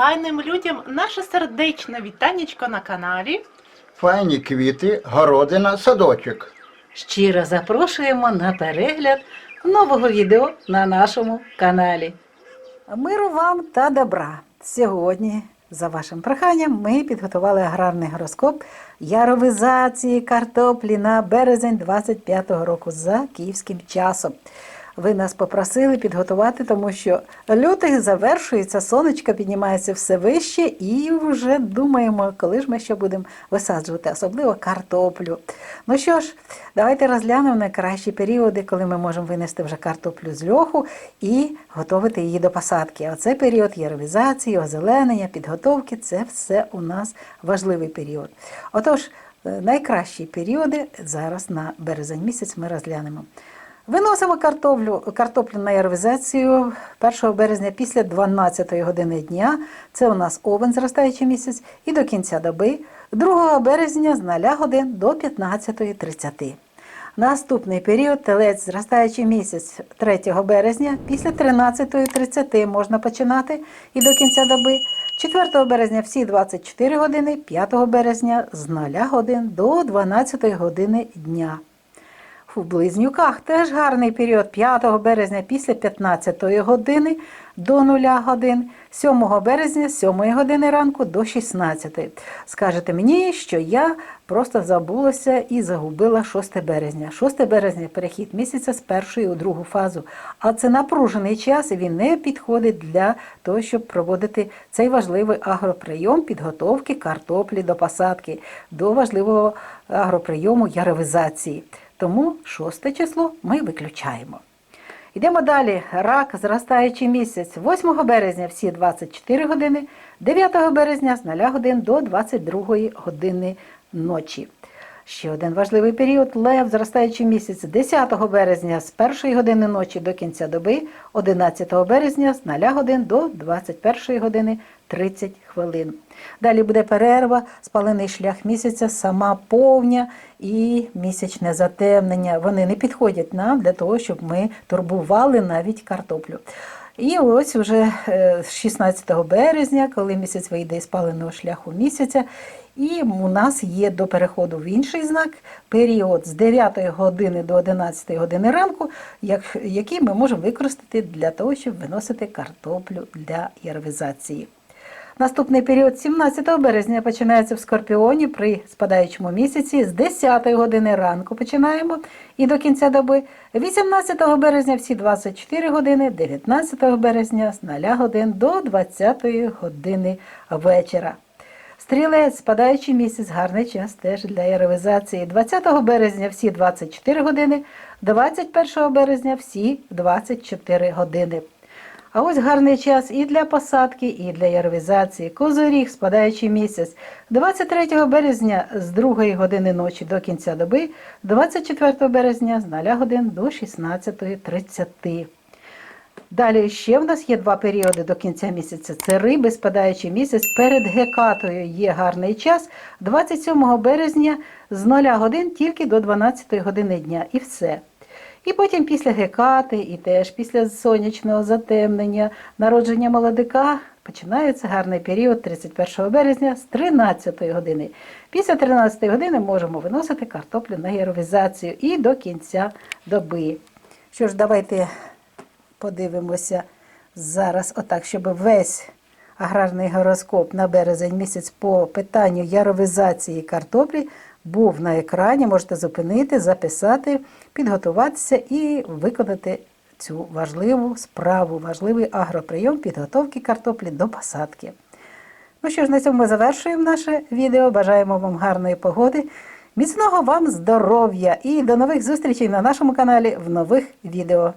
файним людям наше сердечне вітанечко на каналі. Файні квіти, городина, садочок. Щиро запрошуємо на перегляд нового відео на нашому каналі. Миру вам та добра! Сьогодні, за вашим проханням, ми підготували аграрний гороскоп яровизації картоплі на березень 25-го року за київським часом. Ви нас попросили підготувати, тому що лютий завершується, сонечко піднімається все вище, і вже думаємо, коли ж ми що будемо висаджувати, особливо картоплю. Ну що ж, давайте розглянемо найкращі періоди, коли ми можемо винести вже картоплю з льоху і готувати її до посадки. Оце період яровізації, озеленення, підготовки це все у нас важливий період. Отож, е, найкращі періоди зараз на березень місяць ми розглянемо. Виносимо картоплю, картоплю на яровізацію 1 березня після 12 години дня. Це у нас овен зростаючий місяць, і до кінця доби 2 березня з 0 годин до 15.30. Наступний період телець зростаючий місяць 3 березня після 13.30 можна починати і до кінця доби. 4 березня всі 24 години, 5 березня з 0 годин до 12 години дня. У близнюках теж гарний період 5 березня після 15 години до 0 годин, 7 березня з 7 години ранку до 16. Скажете мені, що я просто забулася і загубила 6 березня. 6 березня перехід місяця з першої у другу фазу. А це напружений час, і він не підходить для того, щоб проводити цей важливий агроприйом підготовки картоплі до посадки, до важливого агроприйому яровизації. Тому шосте число ми виключаємо. Йдемо далі. Рак, зростаючий місяць 8 березня всі 24 години, 9 березня з 0 годин до 22 години ночі. Ще один важливий період лев, зростаючий місяць 10 березня з 1 години ночі до кінця доби, 11 березня з 0 годин до 21 години 30 хвилин. Далі буде перерва, спалений шлях місяця, сама повня і місячне затемнення. Вони не підходять нам для того, щоб ми турбували навіть картоплю. І ось уже е, 16 березня, коли місяць вийде із спаленого шляху місяця, і у нас є до переходу в інший знак період з 9 години до 11 години ранку, як- який ми можемо використати для того, щоб виносити картоплю для ярвізації. Наступний період 17 березня починається в Скорпіоні при спадаючому місяці. З 10 години ранку починаємо і до кінця доби. 18 березня всі 24 години, 19 березня з 0 годин до 20 години вечора. Стрілець, спадаючий місяць, гарний час теж для яровизації. 20 березня всі 24 години, 21 березня всі 24 години. А ось гарний час і для посадки, і для яровізації. Козоріг, спадаючий місяць. 23 березня з 2 години ночі до кінця доби, 24 березня з 0 годин до 16.30. Далі ще в нас є два періоди до кінця місяця. Це риби, спадаючий місяць. Перед гекатою є гарний час. 27 березня з 0 годин тільки до 12 години дня. І все. І потім після гекати, і теж після сонячного затемнення, народження молодика починається гарний період 31 березня з 13 години. Після 13 години можемо виносити картоплю на яровізацію і до кінця доби. Що ж, давайте подивимося зараз, отак, щоб весь аграрний гороскоп на березень місяць по питанню яровизації картоплі був на екрані. Можете зупинити, записати, підготуватися і виконати цю важливу справу, важливий агроприйом підготовки картоплі до посадки. Ну що ж, на цьому ми завершуємо наше відео. Бажаємо вам гарної погоди, міцного вам здоров'я і до нових зустрічей на нашому каналі в нових відео.